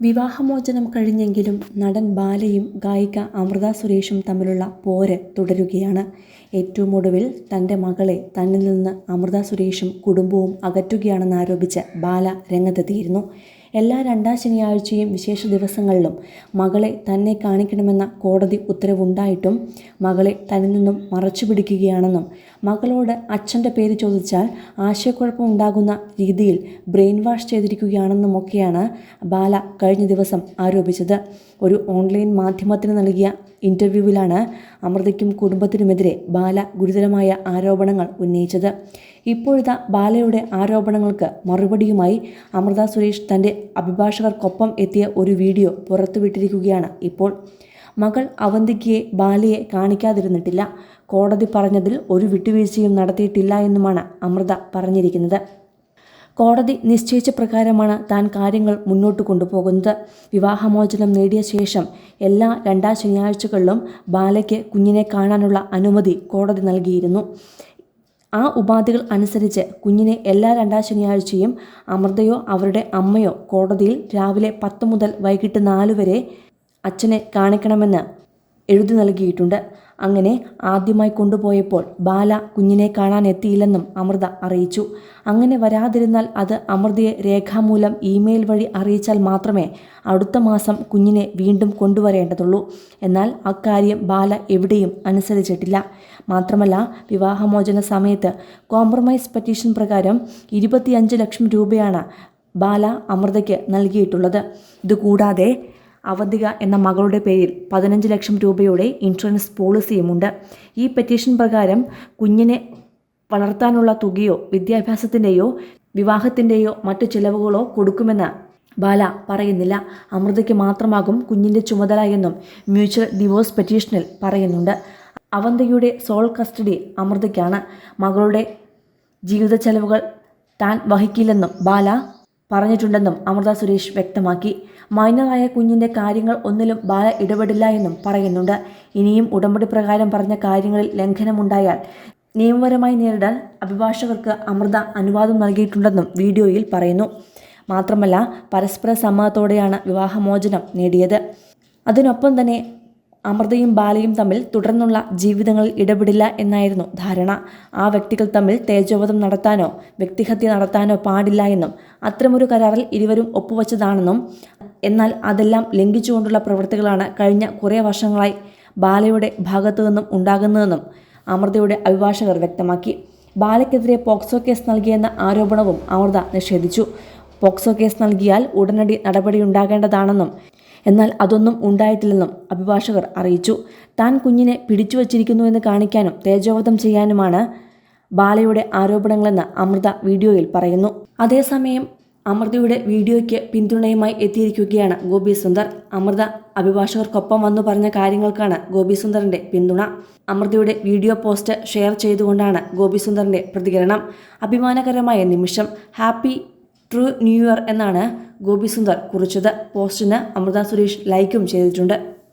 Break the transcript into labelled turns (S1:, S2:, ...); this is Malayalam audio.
S1: വിവാഹമോചനം കഴിഞ്ഞെങ്കിലും നടൻ ബാലയും ഗായിക അമൃത സുരേഷും തമ്മിലുള്ള പോര് തുടരുകയാണ്. ഏറ്റവും ഒടുവിൽ തന്റെ മകളെ തന്നിൽ നിന്ന് അമൃത സുരേഷും കുടുംബവും അകറ്റുകയാണെന്നാരോപിച്ച് ബാല രംഗത്തെത്തിയിരുന്നു. എല്ലാ രണ്ടാം ശനിയാഴ്ചയും വിശേഷ ദിവസങ്ങളിലും മകളെ തന്നെ കാണിക്കണമെന്ന കോടതി ഉത്തരവുണ്ടായിട്ടും മകളെ തന്നിൽ നിന്നും മറച്ചു പിടിക്കുകയാണെന്നും മകളോട് അച്ഛന്റെ പേര് ചോദിച്ചാൽ ആശയക്കുഴപ്പമുണ്ടാകുന്ന രീതിയിൽ ബ്രെയിൻ വാഷ് ചെയ്തിരിക്കുകയാണെന്നുമൊക്കെയാണ് ബാല കഴിഞ്ഞ ദിവസം ആരോപിച്ചത്. ഒരു ഓൺലൈൻ മാധ്യമത്തിന് നൽകിയ ഇന്റർവ്യൂവിലാണ് അമൃതയ്ക്കും കുടുംബത്തിനുമെതിരെ ബാല ഗുരുതരമായ ആരോപണങ്ങൾ ഉന്നയിച്ചത്. ഇപ്പോഴത്തെ ബാലയുടെ ആരോപണങ്ങൾക്ക് മറുപടിയുമായി അമൃത സുരേഷ് തന്റെ അഭിഭാഷകർക്കൊപ്പം എത്തിയ ഒരു വീഡിയോ പുറത്തുവിട്ടിരിക്കുകയാണ് ഇപ്പോൾ. മകൾ അവന്തിക്കയെ ബാലയെ കാണിക്കാതിരുന്നിട്ടില്ല. കോടതി പറഞ്ഞതിൽ ഒരു വിട്ടുവീഴ്ചയും നടത്തിയിട്ടില്ല എന്നുമാണ് അമൃത പറഞ്ഞിരിക്കുന്നത്. കോടതി നിശ്ചയിച്ച പ്രകാരമാണ് താൻ കാര്യങ്ങൾ മുന്നോട്ട് കൊണ്ടുപോകുന്നത്. വിവാഹമോചനം നേടിയ ശേഷം എല്ലാ രണ്ടാം ശനിയാഴ്ചകളിലും ബാലയ്ക്ക് കുഞ്ഞിനെ കാണാനുള്ള അനുമതി കോടതി നൽകിയിരുന്നു. ആ ഉപാധികൾ അനുസരിച്ച് കുഞ്ഞിനെ എല്ലാ രണ്ടാം ശനിയാഴ്ചയും അമൃതയോ അവരുടെ അമ്മയോ കോടതിയിൽ രാവിലെ പത്ത് മുതൽ വൈകിട്ട് നാല് വരെ അച്ഛനെ കാണിക്കണമെന്ന് എഴുതി നൽകിയിട്ടുണ്ട്. അങ്ങനെ ആദ്യമായി കൊണ്ടുപോയപ്പോൾ ബാല കുഞ്ഞിനെ കാണാൻ എത്തിയില്ലെന്നും അമൃത അറിയിച്ചു. അങ്ങനെ വരാതിരുന്നാൽ അത് അമൃതയെ രേഖാമൂലം ഇമെയിൽ വഴി അറിയിച്ചാൽ മാത്രമേ അടുത്ത മാസം കുഞ്ഞിനെ വീണ്ടും കൊണ്ടുവരേണ്ടതുള്ളൂ. എന്നാൽ അക്കാര്യം ബാല എവിടെയും അനുസരിച്ചിട്ടില്ല. മാത്രമല്ല വിവാഹമോചന സമയത്ത് കോംപ്രമൈസ് പെറ്റീഷൻ പ്രകാരം ഇരുപത്തിയഞ്ച് ലക്ഷം രൂപയാണ് ബാല അമൃതയ്ക്ക് നൽകിയിട്ടുള്ളത്. ഇതുകൂടാതെ അവന്തിക എന്ന മകളുടെ പേരിൽ പതിനഞ്ച് ലക്ഷം രൂപയുടെ ഇൻഷുറൻസ് പോളിസിയുമുണ്ട് ഈ പെറ്റീഷൻ പ്രകാരം കുഞ്ഞിനെ വളർത്താനുള്ള തുകയോ വിദ്യാഭ്യാസത്തിന്റെയോ വിവാഹത്തിന്റെയോ മറ്റു ചിലവുകളോ കൊടുക്കുമെന്ന് ബാല പറയുന്നില്ല. അമൃതയ്ക്ക് മാത്രമാകും കുഞ്ഞിന്റെ ചുമതല എന്നും മ്യൂച്വൽ ഡിവോഴ്സ് പെറ്റീഷനിൽ പറയുന്നുണ്ട്. അവന്തികയുടെ സോൾ കസ്റ്റഡി അമൃതയ്ക്കാണ്. മകളുടെ ജീവിത ചെലവുകൾ താൻ വഹിക്കില്ലെന്നും ബാല പറഞ്ഞിട്ടുണ്ടെന്നും അമൃത സുരേഷ് വ്യക്തമാക്കി. മൈനറായ കുഞ്ഞിന്റെ കാര്യങ്ങൾ ഒന്നിലും ബാല ഇടപെടില്ല എന്നും പറയുന്നുണ്ട്. ഇനിയും ഉടമ്പടി പ്രകാരം പറഞ്ഞ കാര്യങ്ങളിൽ ലംഘനമുണ്ടായാൽ നിയമപരമായി നേരിടാൻ അഭിഭാഷകർക്ക് അമൃത അനുവാദം നൽകിയിട്ടുണ്ടെന്നും വീഡിയോയിൽ പറയുന്നു. മാത്രമല്ല പരസ്പര സമ്മതത്തോടെയാണ് വിവാഹമോചനം നേടിയത്. അതിനൊപ്പം തന്നെ അമൃതയും ബാലയും തമ്മിൽ തുടർന്നുള്ള ജീവിതങ്ങളിൽ ഇടപെടില്ല എന്നായിരുന്നു ധാരണ. ആ വ്യക്തികൾ തമ്മിൽ തേജോവധം നടത്താനോ വ്യക്തിഹത്യ നടത്താനോ പാടില്ല എന്നും അത്തരമൊരു കരാറിൽ ഇരുവരും ഒപ്പുവച്ചതാണെന്നും എന്നാൽ അതെല്ലാം ലംഘിച്ചുകൊണ്ടുള്ള പ്രവൃത്തികളാണ് കഴിഞ്ഞ കുറേ വർഷങ്ങളായി ബാലയുടെ ഭാഗത്തു നിന്നും ഉണ്ടാകുന്നതെന്നും അമൃതയുടെ അഭിഭാഷകർ വ്യക്തമാക്കി. ബാലയ്ക്കെതിരെ പോക്സോ കേസ് നൽകിയെന്ന ആരോപണവും അമൃത നിഷേധിച്ചു. പോക്സോ കേസ് നൽകിയാൽ ഉടനടി നടപടിയുണ്ടാകേണ്ടതാണെന്നും എന്നാൽ അതൊന്നും ഉണ്ടായിട്ടില്ലെന്നും അഭിഭാഷകർ അറിയിച്ചു. താൻ കുഞ്ഞിനെ പിടിച്ചു വച്ചിരിക്കുന്നുവെന്ന് കാണിക്കാനും തേജോവധം ചെയ്യാനുമാണ് ബാലയുടെ ആരോപണങ്ങളെന്ന് അമൃത വീഡിയോയിൽ പറയുന്നു. അതേസമയം അമൃതയുടെ വീഡിയോയ്ക്ക് പിന്തുണയുമായി എത്തിയിരിക്കുകയാണ് ഗോപി സുന്ദർ. അമൃത അഭിഭാഷകർക്കൊപ്പം വന്നു പറഞ്ഞ കാര്യങ്ങൾക്കാണ് ഗോപി സുന്ദറിന്റെ പിന്തുണ. അമൃതയുടെ വീഡിയോ പോസ്റ്റ് ഷെയർ ചെയ്തുകൊണ്ടാണ് ഗോപി സുന്ദറിന്റെ പ്രതികരണം. അഭിമാനകരമായ നിമിഷം. ഹാപ്പി ട്രൂ ന്യൂ ഇയർ എന്നാണ് ഗോപി സുന്ദർ കുറിച്ചത്. പോസ്റ്റിന് അമൃത സുരേഷ് ലൈക്കും ചെയ്തിട്ടുണ്ട്.